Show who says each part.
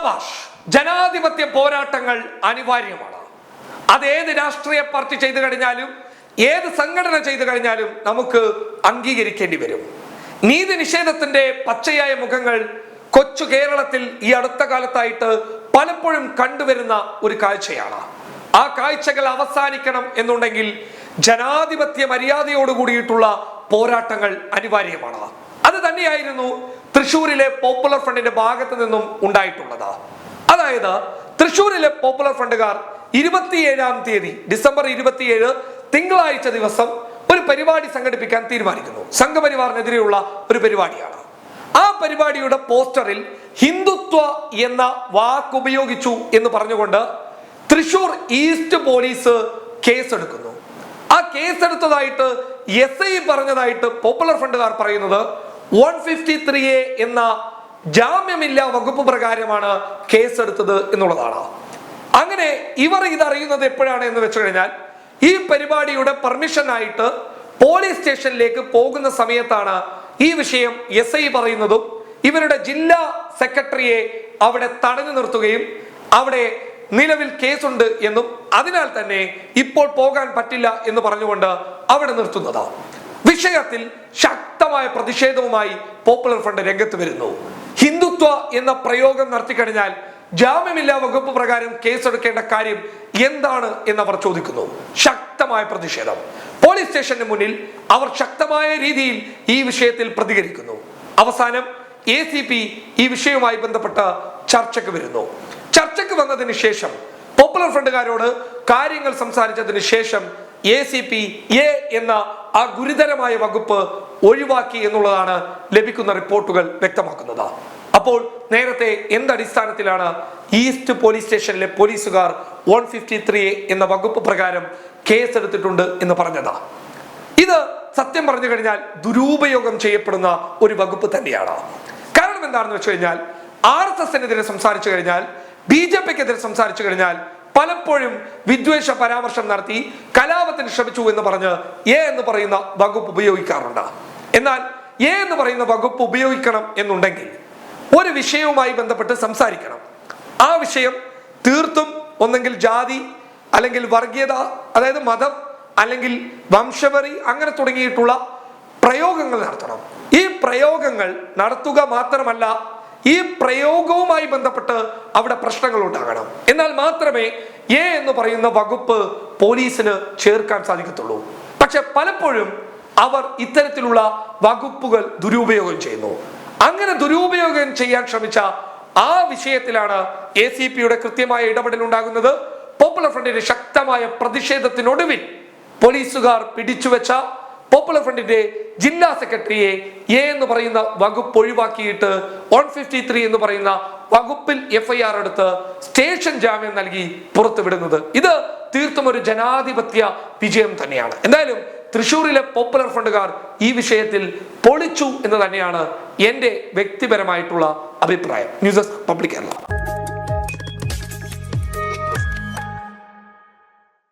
Speaker 1: സഭാഷ് ജനാധിപത്യ പോരാട്ടങ്ങൾ അനിവാര്യമാണ്. അത് ഏത് രാഷ്ട്രീയ പാർട്ടി ചെയ്തു കഴിഞ്ഞാലും ഏത് സംഘടന ചെയ്തു കഴിഞ്ഞാലും നമുക്ക് അംഗീകരിക്കേണ്ടി വരും. നീതി നിഷേധത്തിന്റെ പച്ചയായ മുഖങ്ങൾ കൊച്ചു കേരളത്തിൽ ഈ അടുത്ത കാലത്തായിട്ട് പലപ്പോഴും കണ്ടുവരുന്ന ഒരു കാഴ്ചയാണ്. ആ കാഴ്ചകൾ അവസാനിക്കണം എന്നുണ്ടെങ്കിൽ ജനാധിപത്യ മര്യാദയോട് കൂടിയിട്ടുള്ള പോരാട്ടങ്ങൾ അനിവാര്യമാണ്. അത് തന്നെയായിരുന്നു തൃശൂരിലെ പോപ്പുലർ ഫ്രണ്ടിന്റെ ഭാഗത്ത് നിന്നും ഉണ്ടായിട്ടുള്ളത്. അതായത് തൃശ്ശൂരിലെ പോപ്പുലർ ഫ്രണ്ടുകാർ ഇരുപത്തിയേഴാം തീയതി ഡിസംബർ ഇരുപത്തിയേഴ് തിങ്കളാഴ്ച ദിവസം ഒരു പരിപാടി സംഘടിപ്പിക്കാൻ തീരുമാനിക്കുന്നു. സംഘപരിവാറിനെതിരെയുള്ള ഒരു പരിപാടിയാണ്. ആ പരിപാടിയുടെ പോസ്റ്ററിൽ ഹിന്ദുത്വ എന്ന വാക്ക് ഉപയോഗിച്ചു എന്ന് പറഞ്ഞുകൊണ്ട് തൃശൂർ ഈസ്റ്റ് പോലീസ് കേസെടുക്കുന്നു. ആ കേസെടുത്തതായിട്ട് എസ് ഐ പറഞ്ഞതായിട്ട് പോപ്പുലർ ഫ്രണ്ടുകാർ പറയുന്നത് വൺ ഫിഫ്റ്റി ത്രീ എ എന്ന ജാമ്യമില്ലാ വകുപ്പ് പ്രകാരമാണ് കേസെടുത്തത് എന്നുള്ളതാണ്. അങ്ങനെ ഇവർ ഇതറിയുന്നത് എപ്പോഴാണ് എന്ന് വെച്ചു കഴിഞ്ഞാൽ ഈ പരിപാടിയുടെ പെർമിഷനായിട്ട് പോലീസ് സ്റ്റേഷനിലേക്ക് പോകുന്ന സമയത്താണ് ഈ വിഷയം എസ് ഐ പറയുന്നതും ഇവരുടെ ജില്ലാ സെക്രട്ടറിയെ അവിടെ തടഞ്ഞു നിർത്തുകയും അവിടെ നിലവിൽ കേസുണ്ട് എന്നും അതിനാൽ തന്നെ ഇപ്പോൾ പോകാൻ പറ്റില്ല എന്ന് പറഞ്ഞുകൊണ്ട് അവിടെ നിർത്തുന്നത് വിഷയത്തിൽ ശക്തമായ പ്രതിഷേധവുമായി പോപ്പുലർ ഫ്രണ്ട് രംഗത്ത് വരുന്നു. ഹിന്ദുത്വ എന്ന പ്രയോഗം നടത്തി കഴിഞ്ഞാൽ ജാമ്യമില്ലാ വകുപ്പ് പ്രകാരം കേസെടുക്കേണ്ട കാര്യം എന്താണ് എന്ന് അവർ ചോദിക്കുന്നു. ശക്തമായ പ്രതിഷേധം. പോലീസ് സ്റ്റേഷന് മുന്നിൽ അവർ ശക്തമായ രീതിയിൽ ഈ വിഷയത്തിൽ പ്രതികരിക്കുന്നു. അവസാനം എ സി പി ഈ വിഷയവുമായി ബന്ധപ്പെട്ട് ചർച്ചയ്ക്ക് വരുന്നു. ചർച്ചയ്ക്ക് വന്നതിന് ശേഷം പോപ്പുലർ ഫ്രണ്ടുകാരോട് കാര്യങ്ങൾ സംസാരിച്ചതിന് ശേഷം എ സി പി എ എന്ന ആ ഗുരുതരമായ വകുപ്പ് ഒഴിവാക്കി എന്നുള്ളതാണ് ലഭിക്കുന്ന റിപ്പോർട്ടുകൾ വ്യക്തമാക്കുന്നത്. അപ്പോൾ നേരത്തെ എന്തടിസ്ഥാനത്തിലാണ് ഈസ്റ്റ് പോലീസ് സ്റ്റേഷനിലെ പോലീസുകാർ വൺ ഫിഫ്റ്റി ത്രീ എന്ന വകുപ്പ് പ്രകാരം കേസ് എടുത്തിട്ടുണ്ട് എന്ന് പറഞ്ഞത്. ഇത് സത്യം പറഞ്ഞു കഴിഞ്ഞാൽ ദുരുപയോഗം ചെയ്യപ്പെടുന്ന ഒരു വകുപ്പ് തന്നെയാണ്. കാരണം എന്താണെന്ന് വെച്ച് കഴിഞ്ഞാൽ ആർ എസ് എസിനെതിരെ സംസാരിച്ചു കഴിഞ്ഞാൽ ബി ജെ പിക്കെതിരെ സംസാരിച്ചു കഴിഞ്ഞാൽ പലപ്പോഴും വിദ്വേഷ പരാമർശം നടത്തി കലാപത്തിന് ശ്രമിച്ചു എന്ന് പറഞ്ഞ് എ എന്ന് പറയുന്ന വകുപ്പ് ഉപയോഗിക്കാറുണ്ട്. എന്നാൽ എ എന്ന് പറയുന്ന വകുപ്പ് ഉപയോഗിക്കണം എന്നുണ്ടെങ്കിൽ ഒരു വിഷയവുമായി ബന്ധപ്പെട്ട് സംസാരിക്കണം. ആ വിഷയം തീർത്തും ഒന്നെങ്കിൽ ജാതി അല്ലെങ്കിൽ വർഗീയത അതായത് മതം അല്ലെങ്കിൽ വംശപറി അങ്ങനെ തുടങ്ങിയിട്ടുള്ള പ്രയോഗങ്ങൾ നടത്തണം. ഈ പ്രയോഗങ്ങൾ നടത്തുക മാത്രമല്ല ഈ പ്രയോഗവുമായി ബന്ധപ്പെട്ട് അവിടെ പ്രശ്നങ്ങൾ ഉണ്ടാകണം എന്നാൽ മാത്രമേ എ എന്ന് പറയുന്ന വകുപ്പ് പോലീസിന് ചേർക്കാൻ സാധിക്കത്തുള്ളൂ. പക്ഷെ പലപ്പോഴും അവർ ഇത്തരത്തിലുള്ള വകുപ്പുകൾ ദുരുപയോഗം ചെയ്യുന്നു. അങ്ങനെ ദുരുപയോഗം ചെയ്യാൻ ശ്രമിച്ച ആ വിഷയത്തിലാണ് എ സി പിയുടെ കൃത്യമായ ഇടപെടൽ ഉണ്ടാകുന്നത് പോപ്പുലർ ഫ്രണ്ടിന്റെ ശക്തമായ പ്രതിഷേധത്തിനൊടുവിൽ പോലീസുകാർ പിടിച്ചുവെച്ച പോപ്പുലർ ഫ്രണ്ടിന്റെ ജില്ലാ സെക്രട്ടറിയെ എ എന്ന് പറയുന്ന വകുപ്പ് ഒഴിവാക്കിയിട്ട് വൺ ഫിഫ്റ്റി ത്രീ എന്ന് പറയുന്ന വകുപ്പിൽ എഫ്ഐആർ എടുത്ത് സ്റ്റേഷൻ ജാമ്യം നൽകി പുറത്തുവിടുന്നത്. ഇത് തീർത്തും ഒരു ജനാധിപത്യ വിജയം തന്നെയാണ്. എന്തായാലും തൃശൂരിലെ പോപ്പുലർ ഫ്രണ്ടുകാർ ഈ വിഷയത്തിൽ പൊളിച്ചു എന്ന് തന്നെയാണ് എന്റെ വ്യക്തിപരമായിട്ടുള്ള അഭിപ്രായം. News desk public Kerala.